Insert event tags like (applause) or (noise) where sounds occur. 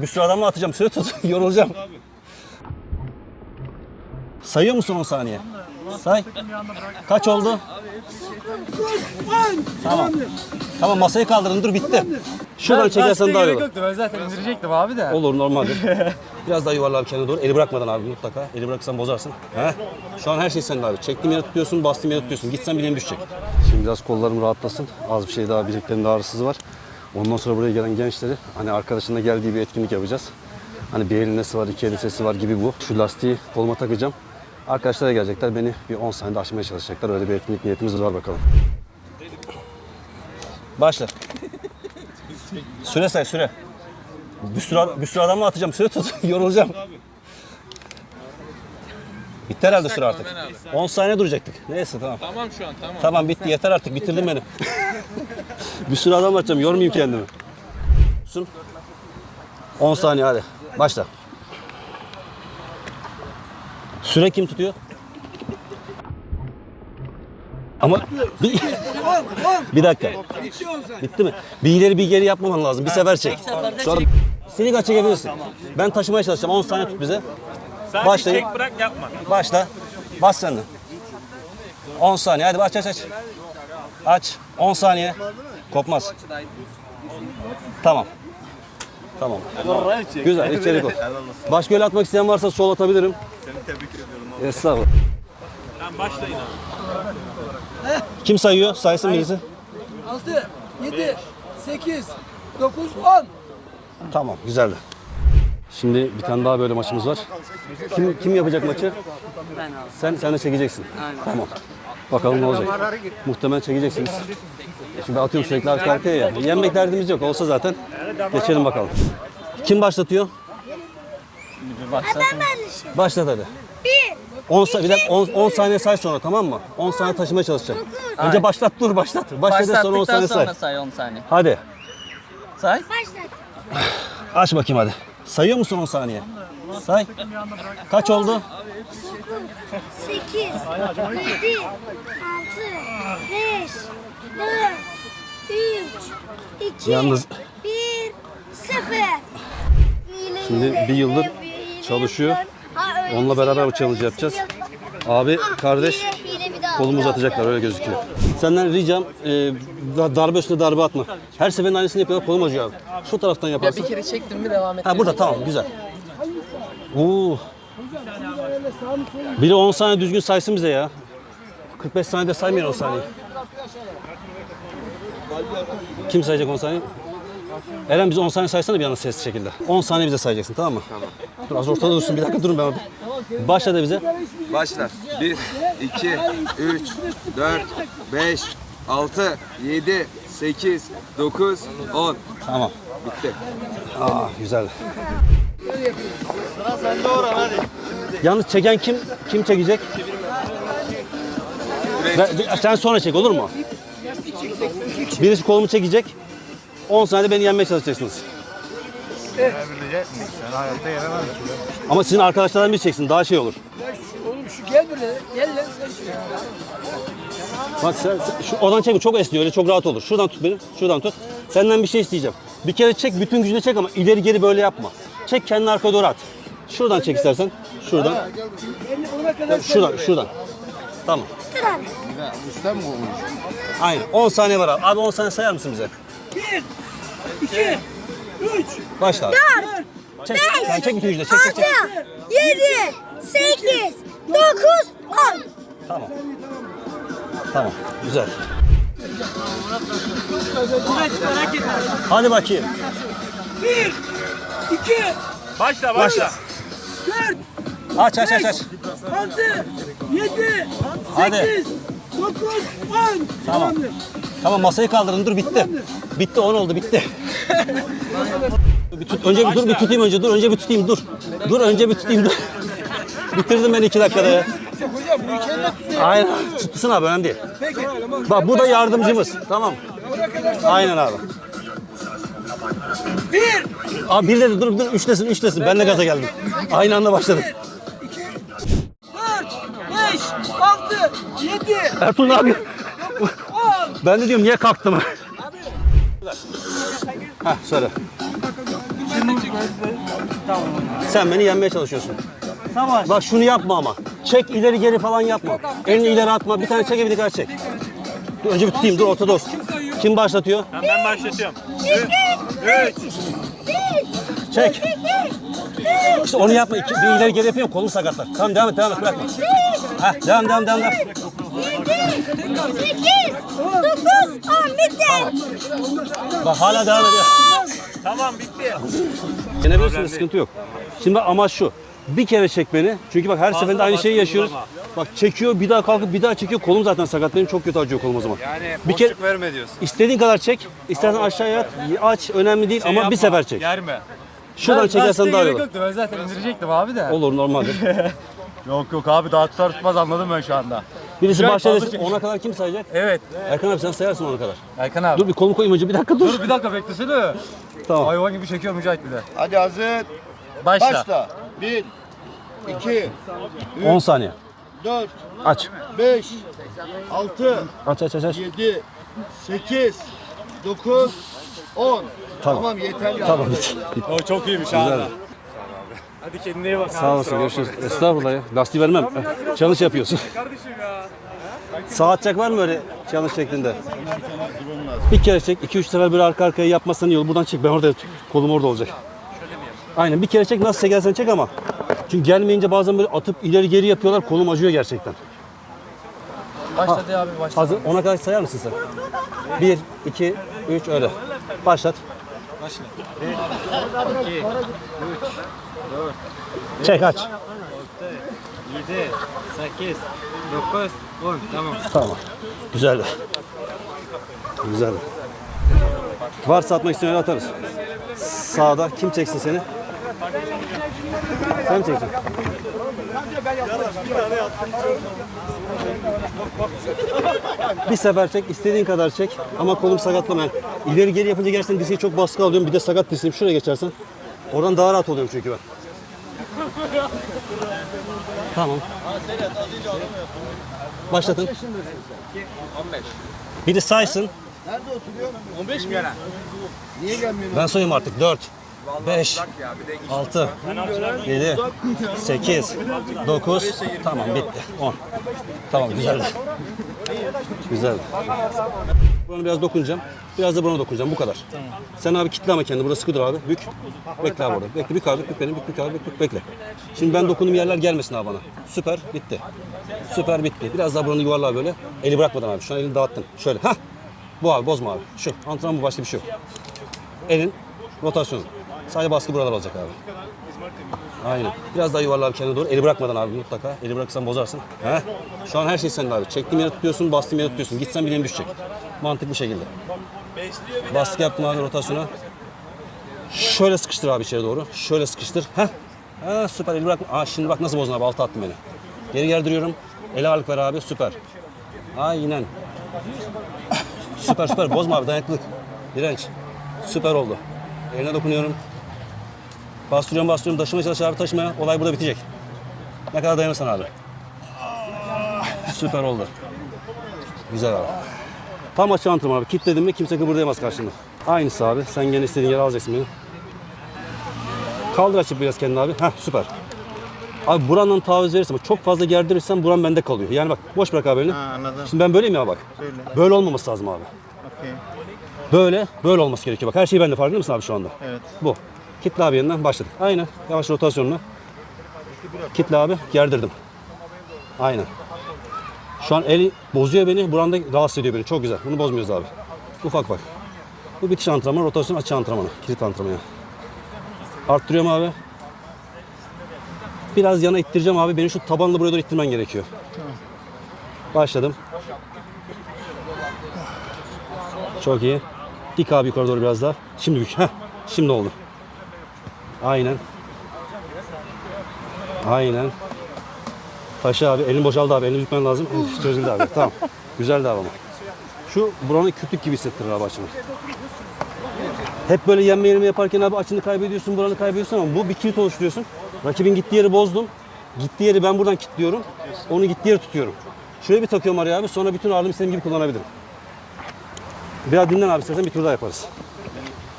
Bir sürü adamla atacağım. Süre tut. (laughs) Yorulacağım. Sayıyor musun 10 saniye? Say. Kaç oldu? Tamam. Tamam masayı kaldırın dur bitti. Şuradan çekersen daha iyi olur. Ben zaten indirecektim abi de. Olur normaldir. Biraz daha yuvarla abi kenara doğru. Eli bırakmadan abi mutlaka. Eli bırakırsan bozarsın. He? Şu an her şey sende abi. Çektiğim yere tutuyorsun, bastığım yere tutuyorsun. Gitsen bileğim düşecek. Şimdi biraz kollarım rahatlasın. Az bir şey daha bileklerimde ağrısız var. Ondan sonra buraya gelen gençleri hani arkadaşında geldiği bir etkinlik yapacağız. Hani bir elin nesi var, iki elin sesi var gibi bu. Şu lastiği koluma takacağım. Arkadaşlar da gelecekler. Beni bir 10 saniyede aşmaya çalışacaklar. Öyle bir etkinlik niyetimiz var bakalım. Başla. (laughs) Süre say süre. Bir sürü, bir sürü adamla atacağım. Süre tut. (laughs) Yorulacağım. Bitti herhalde süre artık. 10 saniye duracaktık. Neyse tamam. Tamam şu an tamam. Tamam bitti yeter artık. Bitirdin beni. (laughs) bir sürü adam atacağım. Yormayayım kendimi. Sun. 10 saniye hadi. Başla. Süre kim tutuyor? Ama bir, bir dakika. Bitti mi? Bir ileri bir geri yapmaman lazım. Bir sefer çek. Sonra seni kaç çekebilirsin. Ben taşımaya çalışacağım. 10 saniye tut bize. Başlayın. Çek bırak yapma. Başla. Bas sen de. 10 saniye. Hadi aç aç aç. Aç. 10 saniye. Kopmaz. Tamam. Tamam. Güzel. içerik ol. Başka öyle atmak isteyen varsa sol atabilirim. Seni tebrik ediyorum. Estağfurullah. Tamam başlayın abi. Kim sayıyor? Saysın birisi. 6, 7, 8, 9, 10. Tamam. Güzeldi. Şimdi bir tane daha böyle maçımız var. Kim kim yapacak maçı? Ben abi. Sen sen de çekeceksin. Aynen. Tamam. Bakalım ne olacak. Muhtemelen çekeceksiniz. Şimdi atıyorum sürekli arka arkaya ya. Yenmek derdimiz yok. Olsa zaten geçelim bakalım. Kim başlatıyor? Başlat hadi. 10 sa- bir dakika 10, 10 saniye say sonra tamam mı? 10 saniye taşımaya çalışacağım. Önce başlat dur başlat. Başlat sonra 10 Başlattıktan saniye say. sonra say 10 saniye. Hadi Say. aç bakayım hadi. Sayıyor musun 10 saniye? Say. Kaç oldu? 8, 7, 6, 5, 4, 3, 2, Yalnız- 1, 0. Şimdi bir yıldır çalışıyor. Onunla beraber bu challenge yapacağız. Abi, kardeş, Kolumu uzatacaklar öyle gözüküyor. Senden ricam e, da- darbe üstüne darbe atma. Her seferin aynısını yapıyorlar kolum acıyor abi. Şu taraftan Ya yaparsın. bir kere çektim mi devam et. Ha burada tamam güzel. Oo. Biri 10 saniye düzgün saysın bize ya. 45 saniyede saymayın 10 saniye. Kim sayacak 10 saniye? Eren bize 10 saniye saysana bir anda sesli şekilde. 10 saniye bize sayacaksın tamam mı? Tamam. Dur az ortada dursun bir dakika durun ben orada. Başla da bize. Başlar. 1, 2, 3, 4, 5, 6, 7, 8, 9, 10. Tamam. Bitti. Aa güzel. Yalnız çeken kim? Kim çekecek? Ben- sen sonra çek olur mu? Birisi kolumu çekecek. 10 saniyede beni yenmeye çalışacaksınız. Ama sizin arkadaşlardan biri çeksin daha şey olur. Oğlum şu gel buraya. Gel lan sen şuraya. Bak sen, sen- şu odan çek çok esniyor öyle çok rahat olur. Şuradan tut beni. Şuradan tut. Senden bir şey isteyeceğim. Bir kere çek bütün gücüne çek ama ileri geri böyle yapma. Çek kendini arkaya doğru at. Şuradan çek istersen. Şuradan. Elini ona kadar Şuradan, şuradan. Tamam. Aynen. 10 saniye var abi. Abi 10 saniye sayar mısın bize? 1, 2, 3, Başla abi. Çek, sen çek bütün gücüne. Çek, çek, çek. 7, 8, 9, 10. Tamam. Tamam. Güzel. Hadi bakayım. 1, 2, Başla Başla. başla. 4, Aç aç aç aç. 6, 7, Hadi. 8, 9, 10. Tamam. Tamam masayı kaldırın dur bitti. Bitti 10 oldu bitti. (laughs) bir tut, önce bir dur bir tutayım önce dur önce bir tutayım dur. Dur önce bir tutayım dur. (laughs) Bitirdim ben iki dakikada ya. Aynen. Tutsun abi önemli değil. Bak bu da yardımcımız. Tamam. Aynen abi. 1, Abi bir dedi dur dur üçlesin üçlesin. Ben de gaza geldim. Aynı anda başladık. Ertuğrul? 10. Ben de diyorum niye kalktım? Heh söyle. Sen beni yenmeye çalışıyorsun. Savaş. Bak şunu yapma ama. Çek ileri geri falan yapma. Elini ileri atma. Bir tane çek bir tane çek. Dur, önce bir tutayım. Dur ortada olsun. Kim başlatıyor? Ben, ben başlatıyorum. Çek. İşte onu yapma. İki, bir ileri geri yapıyorum. Kolum sakatlar. Tamam devam et devam et. Bırakma. Heh, devam devam devam. devam. 8, 9, 10 bitti. Bak hala devam ediyor. Tamam bitti. Yenebilirsiniz sıkıntı yok. Şimdi amaç şu. Bir kere çek beni. Çünkü bak her seferinde aynı şeyi yaşıyoruz. Bak çekiyor bir daha kalkıp bir daha çekiyor. Kolum zaten sakat benim çok kötü acıyor kolum o zaman. Yani Bir kere- boşluk verme diyorsun. İstediğin kadar çek. İstersen aşağıya at. Aç önemli değil ama bir sefer çek. Germe. Şuradan çekersen daha iyi olur. Ben zaten indirecektim abi de. Olur normaldir. (laughs) Yok yok abi daha tutar tutmaz anladım ben şu anda. Birisi Güzel, başladı. fazla. Ona kadar kim sayacak? Evet. Erkan abi sen sayarsın ona kadar. Erkan abi. Dur bir kolumu koyayım önce bir dakika dur. Dur bir dakika beklesene. Tamam. Hayvan gibi çekiyor Mücahit bir de. Hadi hazır. Başla. Başla. 1, 2, 10 saniye. 4, Aç. 5, 6, Aç aç aç aç. 7, 8, 9, 10. Tamam. Tamam yeterli. Tamam bitti. (laughs) O çok iyiymiş Güzel. Hadi kendine iyi bak. Sağ olasın görüşürüz. Estağfurullah ya. Lastiği vermem. Challenge yapıyorsun. Saat çek var mı öyle challenge şeklinde? Bir kere çek. 2-3 sefer böyle arka arkaya yapmazsan iyi olur. Buradan çek. Ben orada kolum orada olacak. Aynen bir kere çek nasıl çekersen çek ama. Çünkü gelmeyince bazen böyle atıp ileri geri yapıyorlar. Kolum acıyor gerçekten. Başladı abi başla. Hazır. Ona kadar sayar mısın sen? 1, 2, 3 öyle. Başlat. Çek aç. 7, 8, 9, 10. Tamam. Tamam. Güzeldi. Güzeldi. Varsa atmak isteyen atarız. Sağda kim çeksin seni? Sen mi çekeceksin? Bir sefer çek, istediğin kadar çek ama kolum sakatlama. Yani ileri geri yapınca gerçekten dirseği çok baskı alıyorum. Bir de sakat dirseğim. Şuraya geçersen. Oradan daha rahat oluyorum çünkü ben. Tamam. Başlatın. 15. Biri saysın. Nerede oturuyor? 15 mi? Niye gelmiyor? Ben sayayım artık. 4, 5, Ya bir de 6, 7, 8, 9. Tamam bitti. 10. Tamam güzeldi. Güzeldi. Buranı biraz dokunacağım. Biraz da buna dokunacağım. Bu kadar. Sen abi kitle ama kendini. Burada sıkı dur abi. Bük. Bekle abi orada. Bekle. Bük abi. Bük beni. Bük, bük abi. Bük, bük. Bekle. Şimdi ben dokunduğum yerler gelmesin abi bana. Süper. Bitti. Süper bitti. Biraz daha buranı yuvarla böyle. Eli bırakmadan abi. Şu an elini dağıttın. Şöyle. Hah. Bu abi bozma abi. Şu. Antrenman bu başka bir şey yok. Elin rotasyonu. Sadece baskı buralar olacak abi. Aynen. Biraz daha yuvarla abi kendine doğru. Eli bırakmadan abi mutlaka. Eli bırakırsan bozarsın. He? Şu an her şey sende abi. Çektiğim yere tutuyorsun, bastığım yere tutuyorsun. Gitsen bileğin düşecek. Mantıklı bir şekilde. Baskı yaptım abi rotasyona. Şöyle sıkıştır abi içeri doğru. Şöyle sıkıştır. Heh. Ha, süper eli bırakma. Aa, şimdi bak nasıl bozdun abi. Altı attın beni. Geri gerdiriyorum. Ele ağırlık ver abi. Süper. Aynen. Süper süper. Bozma abi. Dayanıklılık. Direnç. Süper oldu. Eline dokunuyorum. Bastırıyorum bastırıyorum taşımaya çalış abi taşımaya. Olay burada bitecek. Ne kadar dayanırsan abi. Süper oldu. Güzel abi. Tam açı antrenman abi. Kitledim mi kimse kıpırdayamaz karşında. Aynısı abi. Sen gene istediğin yere alacaksın beni. Kaldır açıp biraz kendini abi. Heh süper. Abi burandan taviz verirsen bak çok fazla gerdirirsen buran bende kalıyor. Yani bak boş bırak abi elini. Ha, anladım. Şimdi ben böyleyim ya bak. Böyle olmaması lazım abi. Okey. Böyle, böyle olması gerekiyor. Bak her şey bende farkında mısın abi şu anda? Evet. Bu. Kitle abi yanından başladık. Aynen. Yavaş rotasyonla. Kitle abi gerdirdim. Aynen. Şu an eli bozuyor beni. Buranda rahatsız ediyor beni. Çok güzel. Bunu bozmuyoruz abi. Ufak bak. Bu bitiş antrenmanı, rotasyon açı antrenmanı. Kilit antrenmanı. Arttırıyorum abi. Biraz yana ittireceğim abi. Beni şu tabanla buraya doğru ittirmen gerekiyor. Başladım. Çok iyi. Dik abi yukarı doğru biraz daha. Şimdi bük. Heh. Şimdi oldu. Aynen. Aynen. Paşa abi elini boşaldı abi. Elini bükmen lazım. Çözüldü abi. Tamam. Güzeldi abi ama. Şu buranı kütlük gibi hissettirir abi açını. Hep böyle yenme yenme yaparken abi açını kaybediyorsun, buranı kaybediyorsun ama bu bir kilit oluşturuyorsun. Rakibin gittiği yeri bozdum. Gittiği yeri ben buradan kilitliyorum. Onu gittiği yere tutuyorum. Şuraya bir takıyorum araya abi. Sonra bütün ağırlığımı istediğim gibi kullanabilirim. Biraz dinlen abi istersen bir tur daha yaparız.